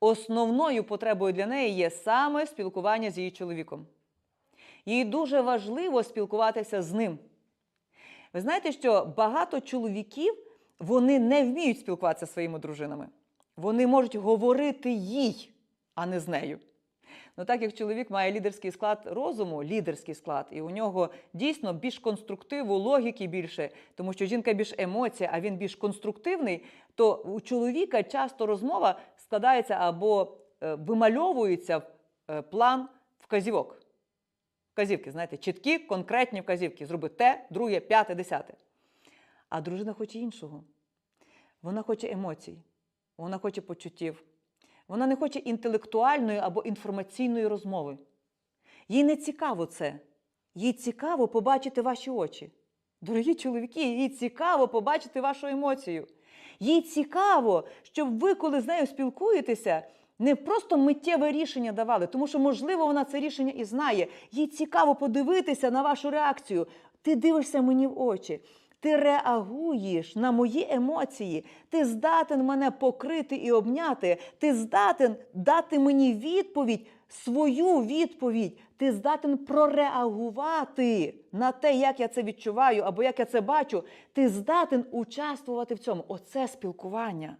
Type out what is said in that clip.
основною потребою для неї є саме спілкування з її чоловіком. Їй дуже важливо спілкуватися з ним. Ви знаєте, що багато чоловіків вони не вміють спілкуватися зі своїми дружинами. Вони можуть говорити їй, а не з нею. Ну, так як чоловік має лідерський склад розуму, лідерський склад, і у нього дійсно більш конструктиву, логіки більше, тому що жінка більш емоція, а він більш конструктивний, то у чоловіка часто розмова складається або е, вимальовується в е, план вказівок. Вказівки, знаєте, чіткі, конкретні вказівки. Зроби те, друге, п'яте, десяте. А дружина хоче іншого. Вона хоче емоцій, вона хоче почуттів. Вона не хоче інтелектуальної або інформаційної розмови. Їй не цікаво це. Їй цікаво побачити ваші очі. Дорогі чоловіки, їй цікаво побачити вашу емоцію. Їй цікаво, щоб ви, коли з нею спілкуєтеся, не просто миттєве рішення давали, тому що, можливо, вона це рішення і знає. Їй цікаво подивитися на вашу реакцію. Ти дивишся мені в очі. Ти реагуєш на мої емоції, ти здатен мене покрити і обняти, ти здатен дати мені відповідь, свою відповідь, ти здатен прореагувати на те, як я це відчуваю або як я це бачу. Ти здатен участвувати в цьому. Оце спілкування.